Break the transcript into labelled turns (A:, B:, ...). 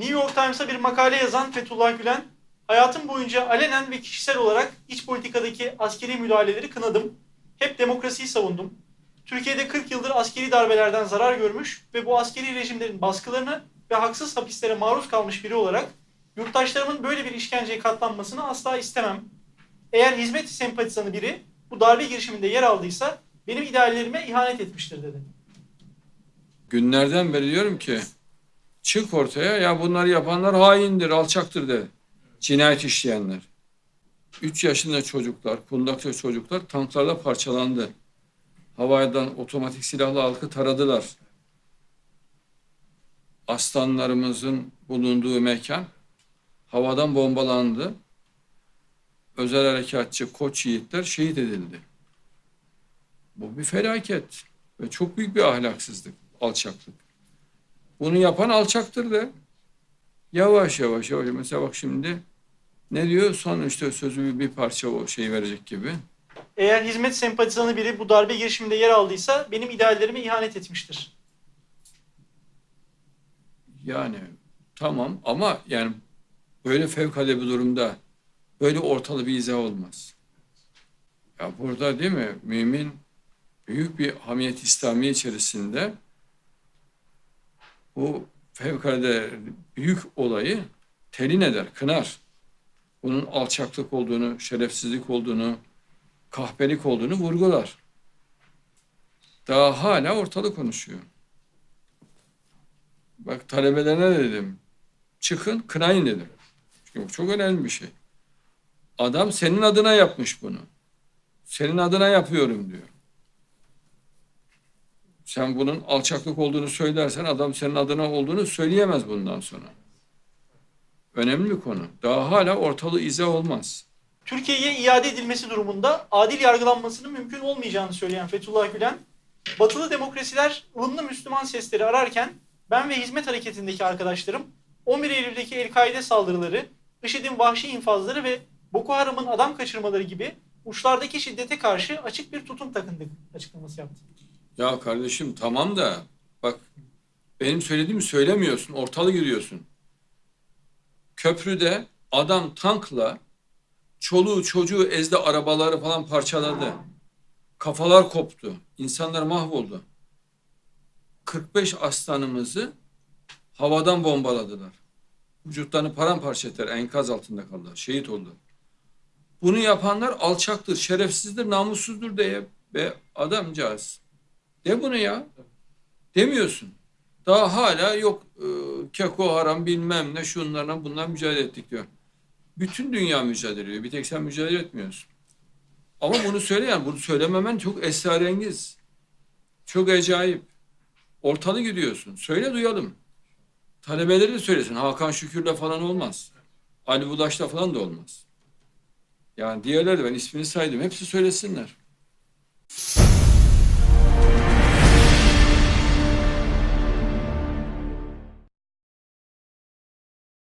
A: New York Times'a bir makale yazan Fethullah Gülen, hayatım boyunca alenen ve kişisel olarak iç politikadaki askeri müdahaleleri kınadım. Hep demokrasiyi savundum. Türkiye'de 40 yıldır askeri darbelerden zarar görmüş ve bu askeri rejimlerin baskılarını ve haksız hapislere maruz kalmış biri olarak yurttaşlarımın böyle bir işkenceye katlanmasını asla istemem. Eğer hizmet sempatizanı biri bu darbe girişiminde yer aldıysa benim ideallerime ihanet etmiştir dedi.
B: Günlerden beri diyorum ki çık ortaya ya bunları yapanlar haindir, alçaktır de. Cinayet işleyenler. 3 yaşında çocuklar, kundakta çocuklar tanklarla parçalandı. Havadan otomatik silahlı halkı taradılar. Aslanlarımızın bulunduğu mekan havadan bombalandı. Özel harekatçı koç yiğitler şehit edildi. Bu bir felaket ve çok büyük bir ahlaksızlık, alçaklık. Bunu yapan alçaktır de. Yavaş yavaş yavaş. Mesela bak şimdi ne diyor? Son işte sözü bir- bir parça o şey verecek gibi.
A: Eğer hizmet sempatizanı biri bu darbe girişiminde yer aldıysa benim ideallerime ihanet etmiştir.
B: Yani tamam ama yani böyle fevkalade bir durumda böyle ortalı bir izah olmaz. Ya burada değil mi mümin büyük bir hamiyet İslami içerisinde bu fevkalade büyük olayı telin eder, kınar. Bunun alçaklık olduğunu, şerefsizlik olduğunu, kahpelik olduğunu vurgular. Daha hala ortalık konuşuyor. Bak talebelerine de dedim. Çıkın kınayın dedim. Çünkü çok önemli bir şey. Adam senin adına yapmış bunu. Senin adına yapıyorum diyor. Sen bunun alçaklık olduğunu söylersen adam senin adına olduğunu söyleyemez bundan sonra. Önemli konu. Daha hala ortalığı izah olmaz.
A: Türkiye'ye iade edilmesi durumunda adil yargılanmasının mümkün olmayacağını söyleyen Fethullah Gülen, batılı demokrasiler ılımlı Müslüman sesleri ararken ben ve hizmet hareketindeki arkadaşlarım 11 Eylül'deki El-Kaide saldırıları, IŞİD'in vahşi infazları ve Boko Haram'ın adam kaçırmaları gibi uçlardaki şiddete karşı açık bir tutum takındık açıklaması yaptı.
B: Ya kardeşim tamam da bak benim söylediğimi söylemiyorsun. Ortalı giriyorsun. Köprüde adam tankla çoluğu çocuğu ezdi arabaları falan parçaladı. Kafalar koptu. İnsanlar mahvoldu. 45 aslanımızı havadan bombaladılar. Vücutlarını paramparça ettiler. Enkaz altında kaldılar. Şehit oldu. Bunu yapanlar alçaktır, şerefsizdir, namussuzdur diye be adamcağız. De bunu ya. Demiyorsun. Daha hala yok e, keko haram bilmem ne şunlarla bunlar mücadele ettik diyor. Bütün dünya mücadele ediyor. Bir tek sen mücadele etmiyorsun. Ama bunu söyleyen, bunu söylememen çok esrarengiz. Çok acayip. Ortalı gidiyorsun. Söyle duyalım. Talebeleri de söylesin. Hakan Şükür'le falan olmaz. Ali Bulaş'la falan da olmaz. Yani diğerleri de ben ismini saydım. Hepsi söylesinler.